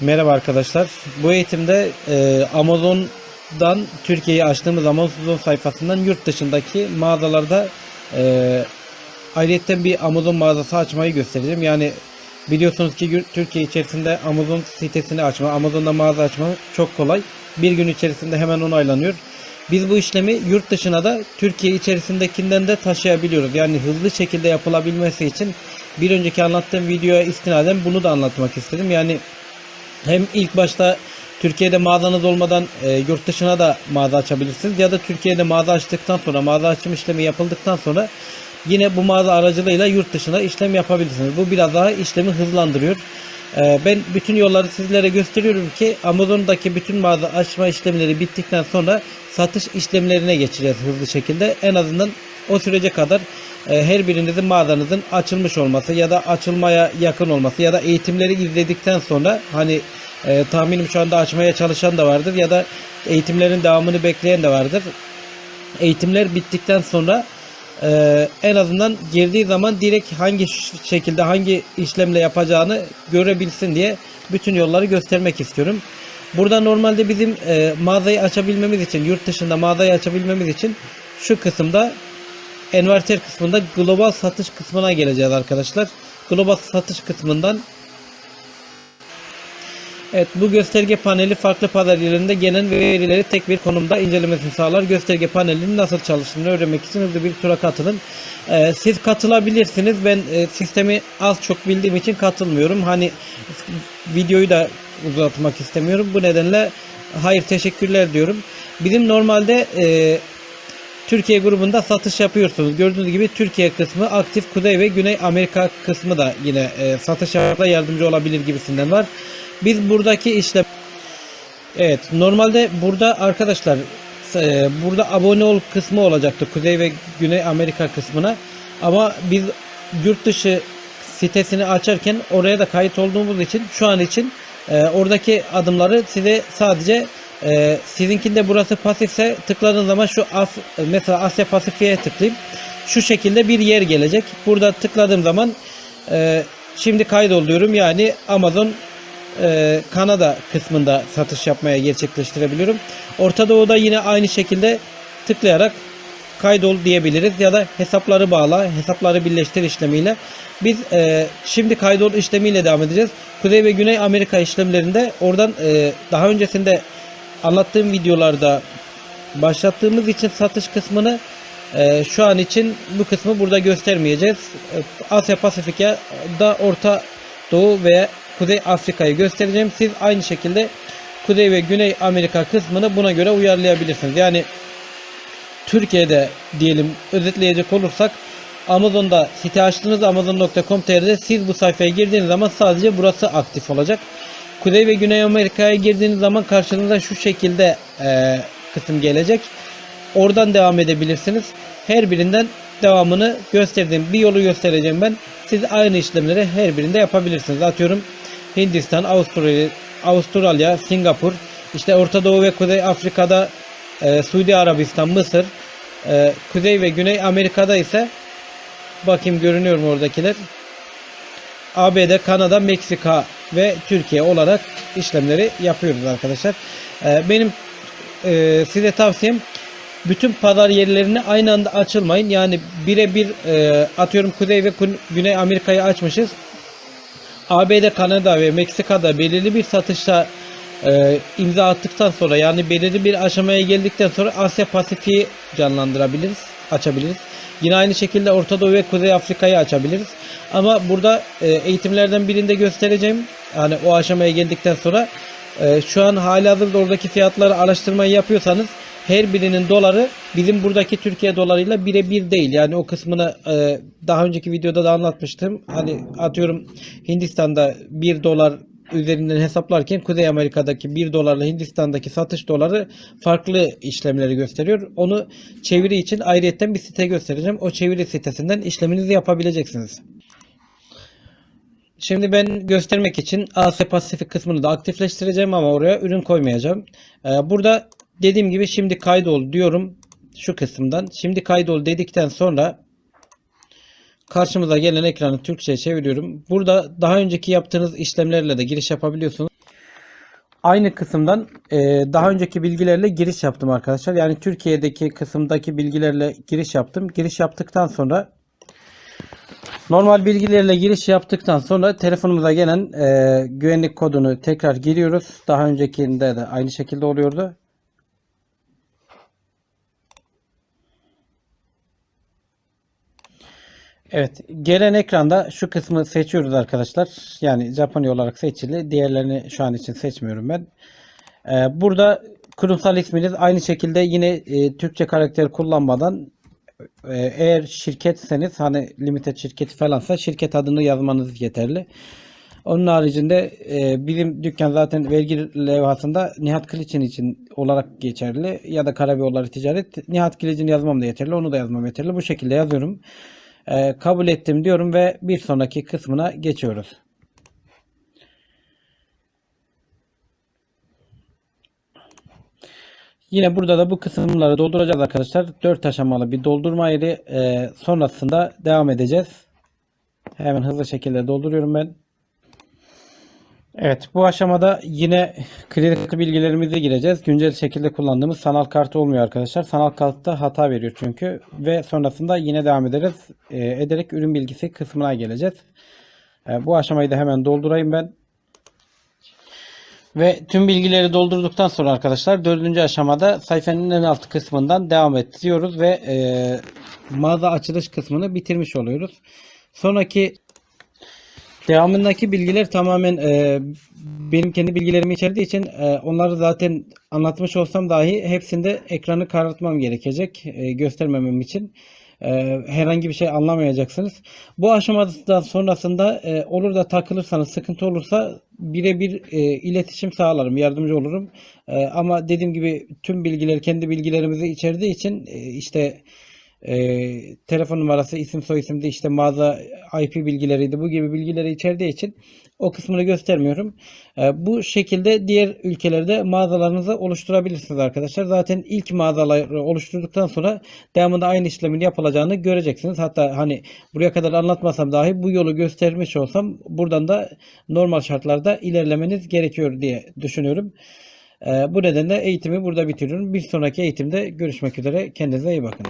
Merhaba arkadaşlar. Bu eğitimde e, Amazon'dan Türkiye'yi açtığımız Amazon sayfasından yurt dışındaki mağazalarda e, ayrıca bir Amazon mağazası açmayı göstereceğim. Yani biliyorsunuz ki Türkiye içerisinde Amazon sitesini açma, Amazon'da mağaza açma çok kolay. Bir gün içerisinde hemen onaylanıyor. Biz bu işlemi yurt dışına da Türkiye içerisindekinden de taşıyabiliyoruz. Yani hızlı şekilde yapılabilmesi için bir önceki anlattığım videoya istinaden bunu da anlatmak istedim. Yani hem ilk başta Türkiye'de mağazanız olmadan e, yurt dışına da mağaza açabilirsiniz ya da Türkiye'de mağaza açtıktan sonra mağaza açım işlemi yapıldıktan sonra yine bu mağaza aracılığıyla yurt dışına işlem yapabilirsiniz. Bu biraz daha işlemi hızlandırıyor. E, ben bütün yolları sizlere gösteriyorum ki Amazon'daki bütün mağaza açma işlemleri bittikten sonra satış işlemlerine geçeceğiz hızlı şekilde. En azından o sürece kadar e, her birinizin mağazanızın açılmış olması ya da açılmaya yakın olması ya da eğitimleri izledikten sonra hani e, tahminim şu anda açmaya çalışan da vardır ya da eğitimlerin devamını bekleyen de vardır. Eğitimler bittikten sonra e, en azından girdiği zaman direkt hangi şekilde hangi işlemle yapacağını görebilsin diye bütün yolları göstermek istiyorum. Burada normalde bizim e, mağazayı açabilmemiz için yurt dışında mağazayı açabilmemiz için şu kısımda envanter kısmında global satış kısmına geleceğiz arkadaşlar. Global satış kısmından Evet bu gösterge paneli farklı pazar yerlerinde gelen verileri tek bir konumda incelemesini sağlar. Gösterge panelinin nasıl çalıştığını öğrenmek için hızlı bir tura katılın. Ee, siz katılabilirsiniz. Ben e, sistemi az çok bildiğim için katılmıyorum. Hani videoyu da uzatmak istemiyorum. Bu nedenle hayır teşekkürler diyorum. Bizim normalde e, Türkiye grubunda satış yapıyorsunuz. Gördüğünüz gibi Türkiye kısmı aktif Kuzey ve Güney Amerika kısmı da yine e, satış yapmakta yardımcı olabilir gibisinden var. Biz buradaki işlem Evet normalde burada arkadaşlar e, burada abone ol kısmı olacaktı Kuzey ve Güney Amerika kısmına ama biz yurt dışı sitesini açarken oraya da kayıt olduğumuz için şu an için e, oradaki adımları size sadece e, sizinkinde burası pasifse tıkladığınız zaman şu As, mesela Asya Pasifik'e tıklayayım şu şekilde bir yer gelecek burada tıkladığım zaman e, şimdi kaydol diyorum yani Amazon e, Kanada kısmında satış yapmaya gerçekleştirebiliyorum. Orta Doğu'da yine aynı şekilde tıklayarak kaydol diyebiliriz ya da hesapları bağla, hesapları birleştir işlemiyle. Biz e, şimdi kaydol işlemiyle devam edeceğiz. Kuzey ve Güney Amerika işlemlerinde oradan e, daha öncesinde anlattığım videolarda başlattığımız için satış kısmını e, şu an için bu kısmı burada göstermeyeceğiz. E, Asya Pasifik'e da Orta Doğu ve Kuzey Afrika'yı göstereceğim. Siz aynı şekilde Kuzey ve Güney Amerika kısmını buna göre uyarlayabilirsiniz. Yani Türkiye'de diyelim özetleyecek olursak Amazon'da site açtığınız amazon.com.tr'de siz bu sayfaya girdiğiniz zaman sadece burası aktif olacak. Kuzey ve Güney Amerika'ya girdiğiniz zaman karşınıza şu şekilde e, kısım gelecek. Oradan devam edebilirsiniz. Her birinden devamını gösterdiğim bir yolu göstereceğim ben. Siz aynı işlemleri her birinde yapabilirsiniz. Atıyorum Hindistan, Avustralya, Avustralya, Singapur, işte Orta Doğu ve Kuzey Afrika'da e, Suudi Arabistan, Mısır, e, Kuzey ve Güney Amerika'da ise bakayım görünüyor mu oradakiler? ABD, Kanada, Meksika ve Türkiye olarak işlemleri yapıyoruz arkadaşlar. E, benim e, size tavsiyem bütün pazar yerlerini aynı anda açılmayın. Yani birebir e, atıyorum Kuzey ve Güney Amerika'yı açmışız. ABD, Kanada ve Meksika'da belirli bir satışta e, imza attıktan sonra yani belirli bir aşamaya geldikten sonra Asya Pasifik'i canlandırabiliriz, açabiliriz. Yine aynı şekilde Orta Doğu ve Kuzey Afrika'yı açabiliriz. Ama burada e, eğitimlerden birinde göstereceğim. Yani o aşamaya geldikten sonra e, şu an halihazırda oradaki fiyatları araştırmayı yapıyorsanız her birinin doları bizim buradaki Türkiye dolarıyla birebir değil. Yani o kısmını e, daha önceki videoda da anlatmıştım. Hani atıyorum Hindistan'da 1 dolar üzerinden hesaplarken Kuzey Amerika'daki 1 dolarla Hindistan'daki satış doları farklı işlemleri gösteriyor. Onu çeviri için ayrıyetten bir site göstereceğim. O çeviri sitesinden işleminizi yapabileceksiniz. Şimdi ben göstermek için Asya Pasifik kısmını da aktifleştireceğim ama oraya ürün koymayacağım. Ee, burada dediğim gibi şimdi kaydol diyorum şu kısımdan. Şimdi kaydol dedikten sonra karşımıza gelen ekranı Türkçe'ye çeviriyorum. Burada daha önceki yaptığınız işlemlerle de giriş yapabiliyorsunuz. aynı kısımdan e, daha önceki bilgilerle giriş yaptım arkadaşlar. Yani Türkiye'deki kısımdaki bilgilerle giriş yaptım. Giriş yaptıktan sonra normal bilgilerle giriş yaptıktan sonra telefonumuza gelen e, güvenlik kodunu tekrar giriyoruz. Daha öncekinde de aynı şekilde oluyordu. Evet, gelen ekranda şu kısmı seçiyoruz arkadaşlar. Yani Japonya olarak seçili. Diğerlerini şu an için seçmiyorum ben. Ee, burada kurumsal isminiz aynı şekilde yine e, Türkçe karakter kullanmadan e, eğer şirketseniz hani limited şirketi falansa şirket adını yazmanız yeterli. Onun haricinde e, bizim dükkan zaten vergi levhasında Nihat Kılıç'ın için olarak geçerli ya da Karabiyolları Ticaret Nihat Kılıç'ın yazmam da yeterli. Onu da yazmam yeterli. Bu şekilde yazıyorum. E, kabul ettim diyorum ve bir sonraki kısmına geçiyoruz. Yine burada da bu kısımları dolduracağız arkadaşlar. 4 aşamalı bir doldurma yeri. E, sonrasında devam edeceğiz. Hemen hızlı şekilde dolduruyorum ben. Evet bu aşamada yine kredi kartı bilgilerimize gireceğiz. Güncel şekilde kullandığımız sanal kartı olmuyor arkadaşlar. Sanal kartta hata veriyor çünkü. Ve sonrasında yine devam ederiz. E, ederek ürün bilgisi kısmına geleceğiz. E, bu aşamayı da hemen doldurayım ben. Ve tüm bilgileri doldurduktan sonra arkadaşlar dördüncü aşamada sayfanın en alt kısmından devam et ve e, mağaza açılış kısmını bitirmiş oluyoruz. Sonraki devamındaki bilgiler tamamen e, benim kendi bilgilerimi içerdiği için e, onları zaten anlatmış olsam dahi hepsinde ekranı karartmam gerekecek e, göstermemem için. E, herhangi bir şey anlamayacaksınız. Bu aşamadan sonrasında e, olur da takılırsanız sıkıntı olursa birebir e, iletişim sağlarım, yardımcı olurum. E, ama dediğim gibi tüm bilgiler kendi bilgilerimizi içerdiği için e, işte e, telefon numarası, isim soyisimde işte mağaza IP bilgileriydi. Bu gibi bilgileri içerdiği için o kısmını göstermiyorum. E, bu şekilde diğer ülkelerde mağazalarınızı oluşturabilirsiniz arkadaşlar. Zaten ilk mağazaları oluşturduktan sonra devamında aynı işlemin yapılacağını göreceksiniz. Hatta hani buraya kadar anlatmasam dahi bu yolu göstermiş olsam buradan da normal şartlarda ilerlemeniz gerekiyor diye düşünüyorum. E, bu nedenle eğitimi burada bitiriyorum. Bir sonraki eğitimde görüşmek üzere. Kendinize iyi bakın.